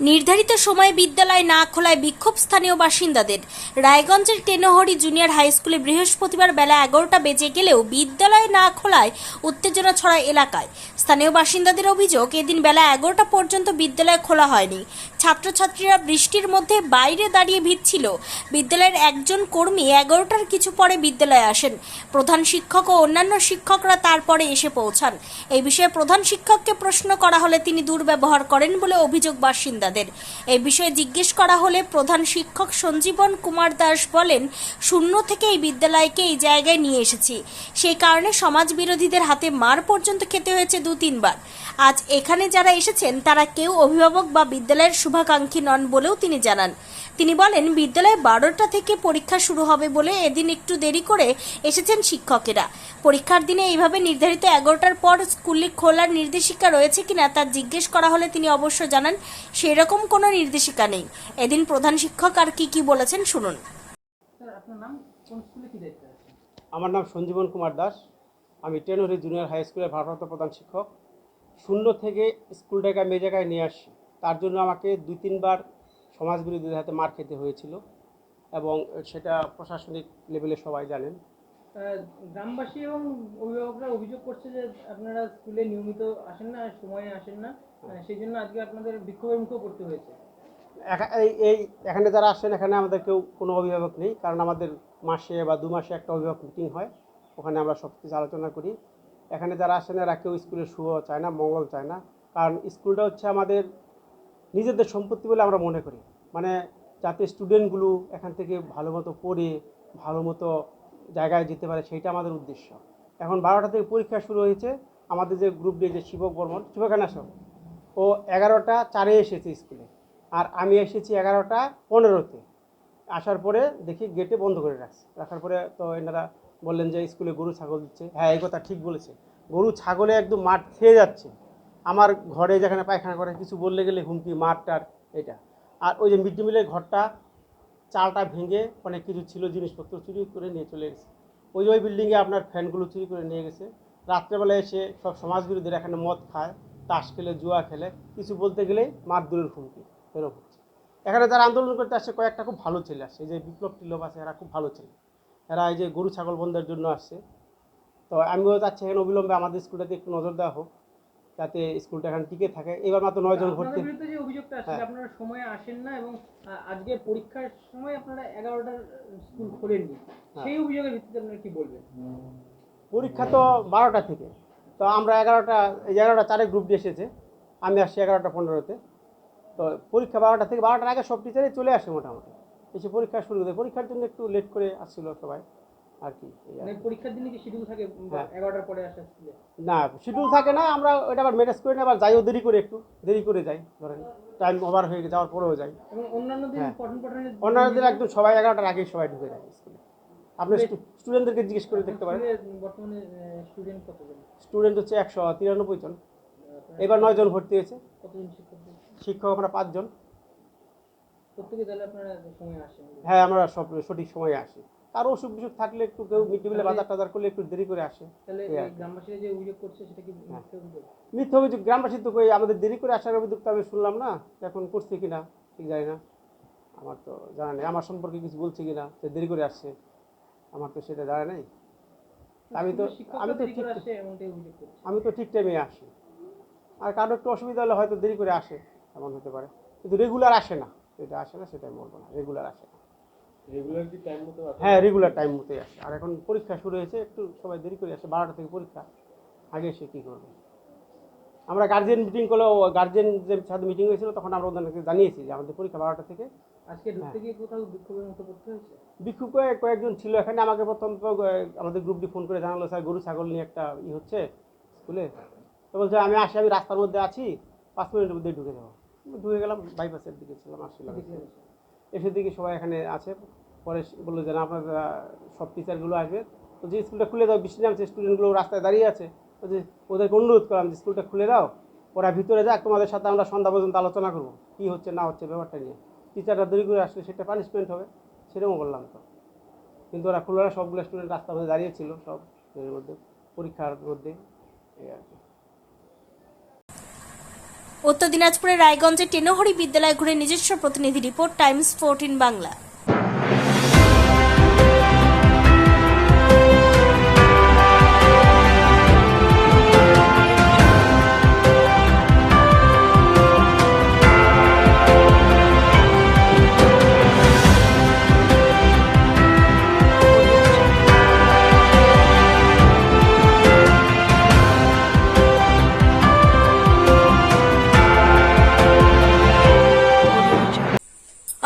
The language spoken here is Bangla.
নির্ধারিত সময়ে বিদ্যালয় না খোলায় বিক্ষোভ স্থানীয় বাসিন্দাদের। রায়গঞ্জের টেনহরি জুনিয়র হাই স্কুলে বৃহস্পতিবার বেলা এগারোটা বেজে গেলেও বিদ্যালয় না খোলায় উত্তেজনা ছড়ায় এলাকায়। স্থানীয় বাসিন্দাদের অভিযোগ, এদিন বেলা এগারোটা পর্যন্ত বিদ্যালয় খোলা হয়নি। ছাত্রছাত্রীরা বৃষ্টির মধ্যে বাইরে দাঁড়িয়ে ভিড়ছিল বিদ্যালয়ের একজন কর্মী এগারোটার কিছু পরে বিদ্যালয়ে আসেন। প্রধান শিক্ষক ও অন্যান্য শিক্ষকরা তারপরে এসে পৌঁছান। এই বিষয়ে প্রধান শিক্ষককে প্রশ্ন করা হলে তিনি দুর্ব্যবহার করেন বলে অভিযোগ বাসিন্দাদের এই বিষয়ে জিজ্ঞেস করা হলে প্রধান শিক্ষক সঞ্জীবন কুমার দাস বলেন, শূন্য থেকে এই বিদ্যালয়কে এই জায়গায় নিয়ে এসেছি। সেই কারণে সমাজ বিরোধীদের হাতে মার পর্যন্ত খেতে হয়েছে দু তিনবার আজ এখানে যারা এসেছেন, তারা কেউ অভিভাবক বা বিদ্যালয়ের শুভাকাঙ্ক্ষী নন বলেও তিনি জানান। তিনি বলেন বিদ্যালয়ে বারোটা থেকে পরীক্ষা শুরু হবে বলে এদিন একটু দেরি করে এসেছেন শিক্ষকেরা। পরীক্ষার দিনে এইভাবে নির্ধারিত এগারোটার পর স্কুলে খোলার নির্দেশিকা রয়েছে কিনা তা জিজ্ঞেস করা হলে তিনি অবশ্য জানান সেই রকম কোনো নির্দেশিকা নেই। এদিন প্রধান শিক্ষক আর কি কি বলেছেন শুনুন। স্যার আপনার নাম? কোন স্কুলে কি দায়িত্বে আছে আমার নাম সঞ্জীবন কুমার দাস। আমি টেনহরি জুনিয়র হাই স্কুলের ভারপ্রাপ্ত প্রধান শিক্ষক। শূন্য থেকে স্কুলটাকে আমি জায়গায় নিয়ে আসি। তার জন্য আমাকে দুই তিনবার সমাজ বিরোধীদের হাতে মার খেতে হয়েছিল এবং সেটা প্রশাসনিক লেভেলে সবাই জানেন। গ্রামবাসী এবং অভিভাবকরা অভিযোগ করছে যে আপনারা স্কুলে নিয়মিত আসেন না সময়ে আসেন না সেই জন্য আজকে আপনাদের বিক্ষোভের মুখেও পড়তে হয়েছে। এই এই এখানে যারা আসেন এখানে আমাদের কেউ কোনো অভিভাবক নেই কারণ আমাদের মাসে বা দু মাসে একটা অভিভাবক মিটিং হয় ওখানে আমরা সব কিছু আলোচনা করি। এখানে যারা আসেন এরা কেউ স্কুলের শুভ চায় না মঙ্গল চায় না কারণ স্কুলটা হচ্ছে আমাদের নিজেদের সম্পত্তি বলে আমরা মনে করি। মানে যাতে স্টুডেন্টগুলো এখান থেকে ভালো মতো পড়ে, ভালো মতো জায়গায় যেতে পারে, সেইটা আমাদের উদ্দেশ্য। এখন বারোটা থেকে পরীক্ষা শুরু হয়েছে, আমাদের যে গ্রুপ ডি যে শিবক বর্মন শিবকানা সব ও এগারোটা চারে এসেছে স্কুলে আর আমি এসেছি এগারোটা পনেরোতে। আসার পরে দেখি গেটে বন্ধ করে রাখছে। রাখার পরে তো এনারা বললেন যে স্কুলে গরু, ছাগল দিচ্ছে। হ্যাঁ এই কথা ঠিক বলেছে। গরু, ছাগলে একদম মাঠ খেয়ে যাচ্ছে। আমার ঘরে যেখানে পায়খানা করে, কিছু বললে গেলে হুমকি মাঠটার এটা আর ওই যে মিড ডে মিলের ঘরটা, চালটা ভেঙে অনেক কিছু ছিল, জিনিসপত্র চুরি করে নিয়ে চলে গেছে। ওই যে ওই বিল্ডিংয়ে আপনার ফ্যানগুলো চুরি করে নিয়ে গেছে। রাত্রেবেলা এসে সব সমাজবিরোধীরা এখানে মদ খায়, তাস খেলে, জুয়া খেলে, কিছু বলতে গেলেই মার দূরের হুমকি এরকম এখানে যারা আন্দোলন করতে আসছে, কয়েকটা খুব ভালো ছেলে আসছে। এই যে বিপ্লব টিলব আছে, এরা খুব ভালো ছেলে। এরা এই যে গরু, ছাগল বন্ধের জন্য আসছে। তো আমিও চাচ্ছি এখানে অবিলম্বে, আমাদের স্কুলটাতে একটু নজর দেওয়া হোক। যাতে স্কুলটা এখানে টিকে থাকে। এবার মাত্র নয়জন ভর্তি আপনাদের বিরুদ্ধে যে অভিযোগটা আসছে হ্যাঁ। আপনারা সময়ে আসেন না এবং আজকে পরীক্ষার সময় আপনারা এগারোটার স্কুল খোলেননি হ্যাঁ। সেই অভিযোগের ভিত্তিতে আপনারা কি বলবেন? পরীক্ষা তো বারোটা থেকে। তো আমরা এগারোটা এগারোটা চারে গ্রুপ দিয়ে এসেছে। আমি আসছি এগারোটা পনেরোতে। তো পরীক্ষা বারোটা থেকে বারোটার আগে সব টিচারই চলে আসে মোটামুটি। এসে পরীক্ষা শুরু করে পরীক্ষার জন্য একটু লেট করে আসছিল সবাই। আর কি মানে কি। পরীক্ষার দিনে কি শিডিউল থাকে? হ্যাঁ। এগারোটার পরে আসা না শিডিউল থাকে না আমরা ওইটা আবার ম্যানেজ করে আবার যাইও দেরি করে একটু দেরি করে যাই ধরেন। টাইম ওভার হয়ে যাওয়ার পরেও যাই। অন্যান্য দিন হ্যাঁ। পঠন পাঠনের অন্যান্য দিন একদম সবাই এগারোটার আগেই সবাই ঢুকে যায় স্কুলে আপনি স্টুডেন্টদেরকে জিজ্ঞেস করে দেখতে পারেন। বর্তমানে স্টুডেন্ট কতজন? স্টুডেন্ট হচ্ছে একশো তিরানব্বই জন। এবার নয় জন ভর্তি হয়েছে। শিক্ষক আমরা পাঁচজন। হ্যাঁ আমরা সব সঠিক সময়ে আসি। আর অসুখ বিসুখ থাকলে একটু কেউ মিড ডে মিলে বাজার টাজার করলে একটু দেরি করে আসে। তাহলে এই আর গ্রামবাসীরা যে অভিযোগ করছে সেটা কি হ্যাঁ। মিথ্যে অভিযোগ। মিথ্যা গ্রামবাসী তো কই আমাদের দেরি করে আসার অভিযোগ তো আমি শুনলাম না এখন করছে কিনা ঠিক জানি না। আমার তো জানা নেই। আমার সম্পর্কে কিছু বলছে কিনা সে দেরি করে আসছে আমার তো সেটা জানা নেই। আমি তো আমি তো ঠিক করে আমি তো ঠিক টাইমে আসি। আর কারও একটু অসুবিধা হলে হয়তো দেরি করে আসে এমন হতে পারে। কিন্তু রেগুলার আসে না। যেটা আসে না সেটাই বলব না। রেগুলার আসে না। রেগুলার কি টাইম মতো হ্যাঁ রেগুলার টাইম মতোই আসে। আর এখন পরীক্ষা শুরু হয়েছে একটু সবাই দেরি করে আসে বারোটা থেকে পরীক্ষা। আগে এসে কী করবে? আমরা গার্জেন মিটিং করলেও গার্জেন যে সাথে মিটিং হয়েছিল তখন আমরা ওদেরকে জানিয়েছি যে আমাদের পরীক্ষা বারোটা থেকে। আজকে ঢুকতে। গিয়ে কোথাও বিক্ষোভের মতো করতে হয়েছে? বিক্ষোভ করে কয়েকজন ছিল এখানে। আমাকে প্রথম তো আমাদের গ্রুপটি ফোন করে জানালো স্যার গরু ছাগল নিয়ে একটা ই হচ্ছে স্কুলে? তো বলছে আমি আসি আমি রাস্তার মধ্যে আছি পাঁচ মিনিটের মধ্যে ঢুকে যাব। ঢুকে গেলাম বাইপাসের দিকে ছিলাম আসছিলাম। এসে? দেখি সবাই এখানে আছে। পরে বলল যে, না, আপনার সব টিচারগুলো আসবে। তো যে স্কুলটা খুলে দাও, বৃষ্টি নামছে স্টুডেন্টগুলো রাস্তায় দাঁড়িয়ে আছে। তো যে ওদেরকে অনুরোধ করলাম যে, স্কুলটা খুলে দাও, ওরা ভিতরে যাক, তোমাদের সাথে আমরা সন্ধ্যা পর্যন্ত আলোচনা করব, কী হচ্ছে, না হচ্ছে ব্যাপারটা নিয়ে। টিচাররা দেরি করে আসলে সেটা পানিশমেন্ট হবে, সেরকমও বললাম তো। কিন্তু ওরা খুলে সবগুলো স্টুডেন্ট রাস্তার মধ্যে দাঁড়িয়ে ছিল সব এর মধ্যে, পরীক্ষার মধ্যে, এই আর কি। উত্তর দিনাজপুরের রায়গঞ্জে টেনোহরি বিদ্যালয় ঘুরে নিজস্ব প্রতিনিধি রিপোর্ট টাইমস ফোরটিন বাংলা।